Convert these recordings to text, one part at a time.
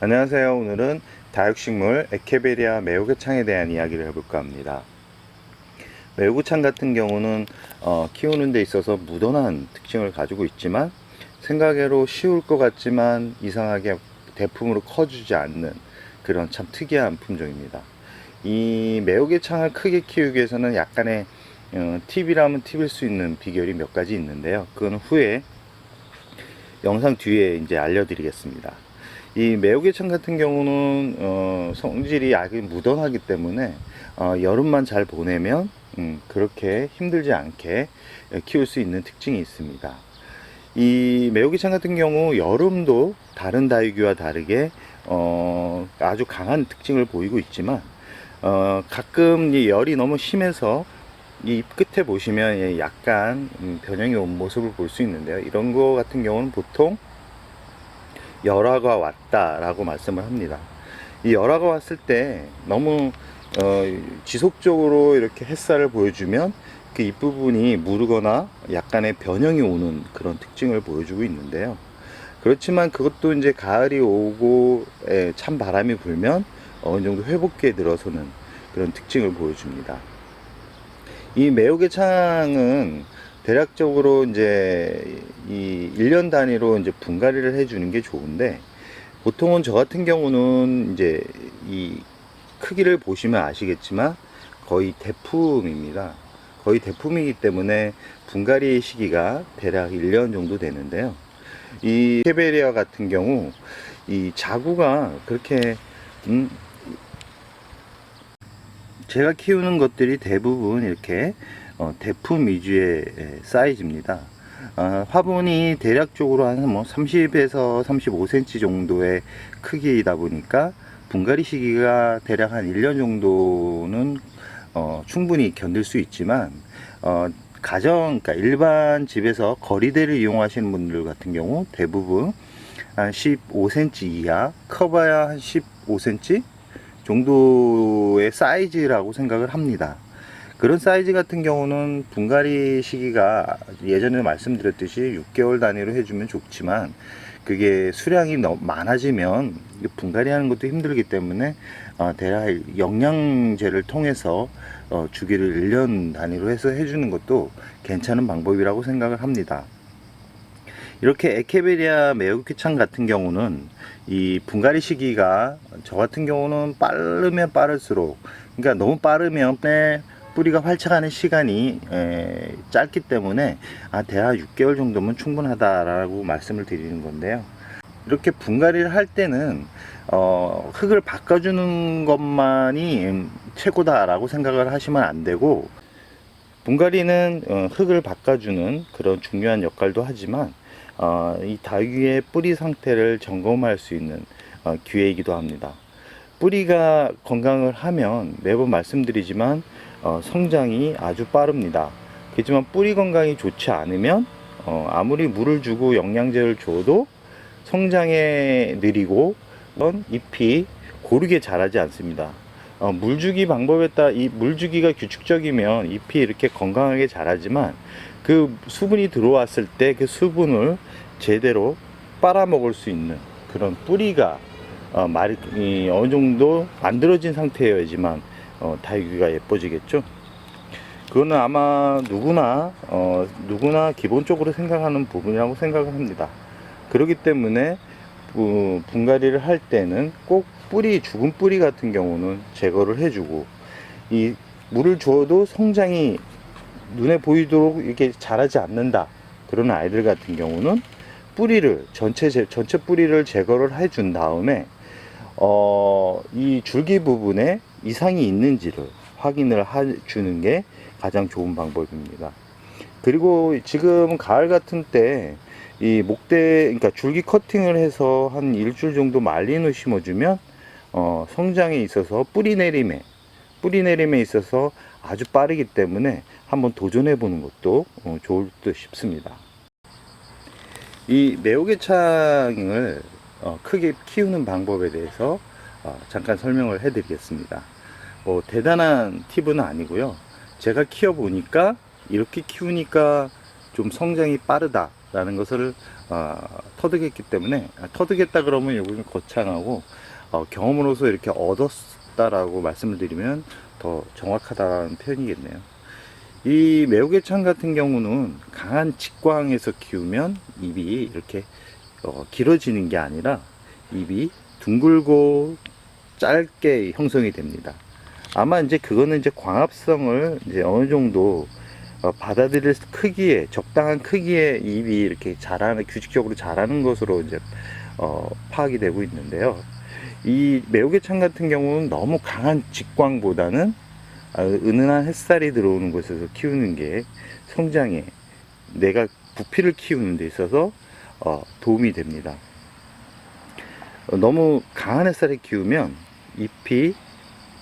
안녕하세요. 오늘은 다육식물 에케베리아 매우개창에 대한 이야기를 해볼까 합니다. 매우개창 같은 경우는 어, 키우는 데 있어서 무던한 특징을 가지고 있지만 생각외로 쉬울 것 같지만 이상하게 대품으로 커주지 않는 그런 참 특이한 품종입니다. 이 매우개창을 크게 키우기 위해서는 약간의 어, 팁이라면 팁일 수 있는 비결이 몇 가지 있는데요. 그건 후에 영상 뒤에 이제 알려드리겠습니다. 이 매우개창 같은 경우는 어, 성질이 아주 무던하기 때문에 어, 여름만 잘 보내면 음, 그렇게 힘들지 않게 키울 수 있는 특징이 있습니다. 이 매우개창 같은 경우 여름도 다른 다육이와 다르게 어, 아주 강한 특징을 보이고 있지만 어, 가끔 이 열이 너무 심해서 이 끝에 보시면 예, 약간 음, 변형이 온 모습을 볼 수 있는데요. 이런 거 같은 경우는 보통 열화가 왔다라고 말씀을 합니다. 이 열화가 왔을 때 너무 어, 지속적으로 이렇게 햇살을 보여주면 그 잎부분이 무르거나 약간의 변형이 오는 그런 특징을 보여주고 있는데요. 그렇지만 그것도 이제 가을이 오고 예, 찬 바람이 불면 어느 정도 회복기에 들어서는 그런 특징을 보여줍니다. 이 매우개 창은 대략적으로 이제 이 1년 단위로 이제 분갈이를 해주는 게 좋은데 보통은 저 같은 경우는 이제 이 크기를 보시면 아시겠지만 거의 대품입니다. 거의 대품이기 때문에 분갈이 시기가 대략 1년 정도 되는데요. 이 케베리아 같은 경우 이 자구가 그렇게 음 제가 키우는 것들이 대부분 이렇게 어, 대품 위주의 예, 사이즈입니다. 어, 화분이 대략적으로 한 뭐 30에서 35cm 정도의 크기이다 보니까 분갈이 시기가 대략 한 1년 정도는 어, 충분히 견딜 수 있지만 어, 가정, 그러니까 일반 집에서 거리대를 이용하시는 분들 같은 경우 대부분 한 15cm 이하, 커봐야 한 15cm 정도의 사이즈라고 생각을 합니다. 그런 사이즈 같은 경우는 분갈이 시기가 예전에 말씀드렸듯이 6개월 단위로 해주면 좋지만 그게 수량이 너무 많아지면 분갈이 하는 것도 힘들기 때문에 어, 대략 영양제를 통해서 어, 주기를 1년 단위로 해서 해주는 것도 괜찮은 방법이라고 생각을 합니다. 이렇게 에케베리아 매우기창 같은 경우는 이 분갈이 시기가 저 같은 경우는 빠르면 빠를수록 그러니까 너무 빠르면 네, 뿌리가 활착하는 시간이 에, 짧기 때문에 아 대략 6개월 정도면 충분하다라고 말씀을 드리는 건데요. 이렇게 분갈이를 할 때는 어, 흙을 바꿔주는 것만이 음, 최고다라고 생각을 하시면 안 되고 분갈이는 어, 흙을 바꿔주는 그런 중요한 역할도 하지만 어, 이 다육이의 뿌리 상태를 점검할 수 있는 어, 기회이기도 합니다. 뿌리가 건강을 하면 매번 말씀드리지만 어, 성장이 아주 빠릅니다. 그렇지만 뿌리 건강이 좋지 않으면 어, 아무리 물을 주고 영양제를 줘도 성장에 느리고 그런 잎이 고르게 자라지 않습니다. 어, 물주기 방법에 따라 이 물주기가 규칙적이면 잎이 이렇게 건강하게 자라지만 그 수분이 들어왔을 때 그 수분을 제대로 빨아먹을 수 있는 그런 뿌리가 어, 말, 이, 어느 정도 만들어진 상태여야지만 어, 다육이가 예뻐지겠죠. 그거는 아마 누구나 어, 누구나 기본적으로 생각하는 부분이라고 생각을 합니다. 그렇기 때문에 어, 분갈이를 할 때는 꼭 뿌리 죽은 뿌리 같은 경우는 제거를 해주고 이 물을 주어도 성장이 눈에 보이도록 이렇게 자라지 않는다 그런 아이들 같은 경우는 뿌리를 전체 제- 전체 뿌리를 제거를 해 준 다음에 어, 이 줄기 부분에 이상이 있는지를 확인을 해주는 게 가장 좋은 방법입니다. 그리고 지금 가을 같은 때 이 목대, 그러니까 줄기 커팅을 해서 한 일주일 정도 말린 후 심어주면 어, 성장에 있어서 뿌리 내림에 뿌리 내림에 있어서 아주 빠르기 때문에 한번 도전해 보는 것도 어, 좋을 듯 싶습니다. 이 매우개창을 어, 크게 키우는 방법에 대해서 어, 잠깐 설명을 해 드리겠습니다. 뭐 대단한 팁은 아니고요. 제가 키워 보니까 이렇게 키우니까 좀 성장이 빠르다라는 것을 아, 터득했기 때문에 아, 터득했다 그러면 요거는 거창하고 어, 경험으로서 이렇게 얻었다라고 말씀을 드리면 더 정확하다는 표현이겠네요. 이 매우개창 같은 경우는 강한 직광에서 키우면 입이 이렇게 어, 길어지는 게 아니라 입이 둥글고 짧게 형성이 됩니다. 아마 이제 그거는 이제 광합성을 이제 어느 정도 어, 받아들일 크기에 적당한 크기의 입이 이렇게 자라는 규칙적으로 자라는 것으로 이제 어, 파악이 되고 있는데요. 이 매우개창 같은 경우는 너무 강한 직광보다는 아, 은은한 햇살이 들어오는 곳에서 키우는 게 성장에 내가 부피를 키우는 데 있어서 어, 도움이 됩니다. 어, 너무 강한 햇살에 키우면 잎이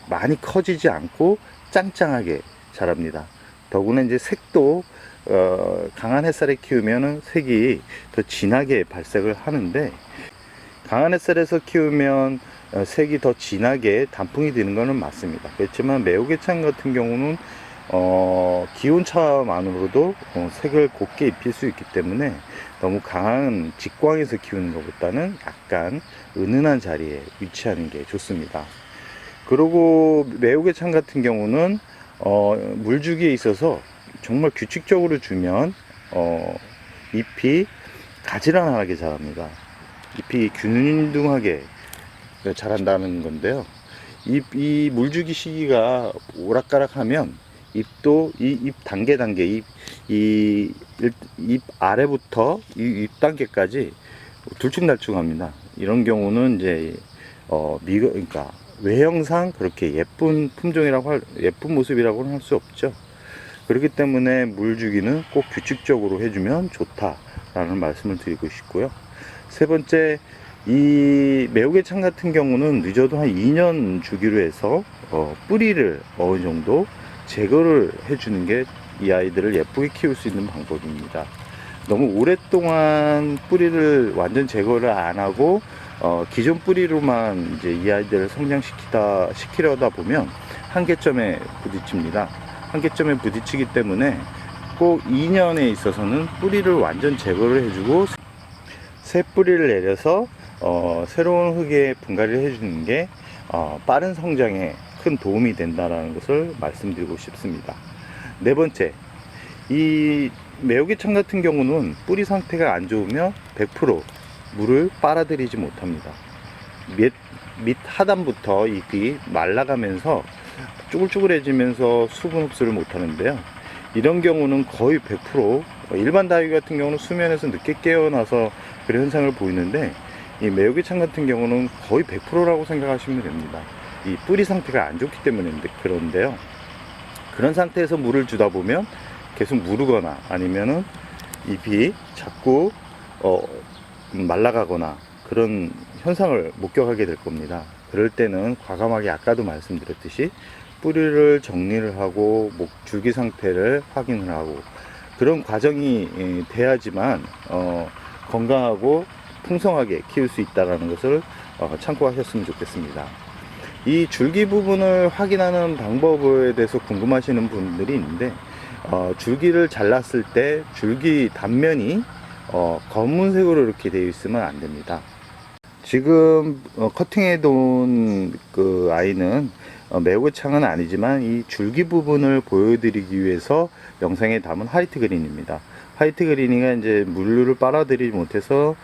많이 커지지 않고 짱짱하게 자랍니다. 더구나 이제 색도 어, 강한 햇살에 키우면 색이 더 진하게 발색을 하는데 강한 햇살에서 키우면 어, 색이 더 진하게 단풍이 되는 것은 맞습니다. 그렇지만 매우개창 같은 경우는 어, 기온 차만으로도 어, 색을 곱게 입힐 수 있기 때문에 너무 강한 직광에서 키우는 것보다는 약간 은은한 자리에 위치하는 게 좋습니다. 그리고 매우개창 같은 경우는 어, 물주기에 있어서 정말 규칙적으로 주면 어, 잎이 가지런하게 자랍니다. 잎이 균등하게 자란다는 건데요. 잎, 이 물주기 시기가 오락가락하면 잎도 이 잎 단계 단계 잎 아래부터 이 잎 단계까지 둘쭉날쭉합니다. 이런 경우는 이제 어 미거 그러니까 외형상 그렇게 예쁜 품종이라고 할 예쁜 모습이라고는 할 수 없죠. 그렇기 때문에 물 주기는 꼭 규칙적으로 해주면 좋다라는 말씀을 드리고 싶고요. 세 번째 이 매우개창 같은 경우는 늦어도 한 2년 주기로 해서 어, 뿌리를 어느 정도 제거를 해주는 게 이 아이들을 예쁘게 키울 수 있는 방법입니다. 너무 오랫동안 뿌리를 완전 제거를 안 하고 어, 기존 뿌리로만 이제 이 아이들을 성장시키다 시키려다 보면 한계점에 부딪힙니다. 한계점에 부딪히기 때문에 꼭 2년에 있어서는 뿌리를 완전 제거를 해주고 새 뿌리를 내려서 어, 새로운 흙에 분갈이를 해주는 게 어, 빠른 성장에 큰 도움이 된다는 것을 말씀드리고 싶습니다. 네 번째, 이 매우기창 같은 경우는 뿌리 상태가 안 좋으면 100% 물을 빨아들이지 못합니다. 밑, 밑 하단부터 잎이 말라가면서 쭈글쭈글해지면서 수분 흡수를 못하는데요. 이런 경우는 거의 100% 일반 다육이 같은 경우는 수면에서 늦게 깨어나서 그런 현상을 보이는데 이 매우기창 같은 경우는 거의 100%라고 생각하시면 됩니다. 이 뿌리 상태가 안 좋기 때문에 그런데요. 그런 상태에서 물을 주다 보면 계속 무르거나 아니면은 잎이 자꾸 어, 말라가거나 그런 현상을 목격하게 될 겁니다. 그럴 때는 과감하게 아까도 말씀드렸듯이 뿌리를 정리를 하고 목 줄기 상태를 확인을 하고 그런 과정이 예, 돼야지만 어, 건강하고 풍성하게 키울 수 있다는 것을 어, 참고하셨으면 좋겠습니다. 이 줄기 부분을 확인하는 방법에 대해서 궁금하시는 분들이 있는데 어, 줄기를 잘랐을 때 줄기 단면이 어, 검은색으로 이렇게 되어 있으면 안 됩니다. 지금 어, 커팅해 놓은 그 아이는 어, 매우창은 아니지만 이 줄기 부분을 보여드리기 위해서 영상에 담은 화이트 그린입니다. 화이트 그린이가 이제 물류를 빨아들이지 못해서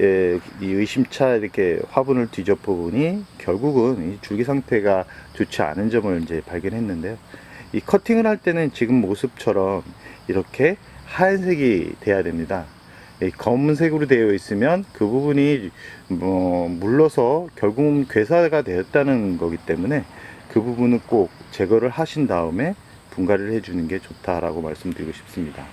예, 이 의심차 이렇게 화분을 뒤져보 보니 결국은 이 줄기 상태가 좋지 않은 점을 이제 발견했는데요. 이 커팅을 할 때는 지금 모습처럼 이렇게 하얀색이 돼야 됩니다. 이 검은색으로 되어 있으면 그 부분이 뭐 물러서 결국은 괴사가 되었다는 거기 때문에 그 부분은 꼭 제거를 하신 다음에 분갈이를 해주는 게 좋다라고 말씀드리고 싶습니다.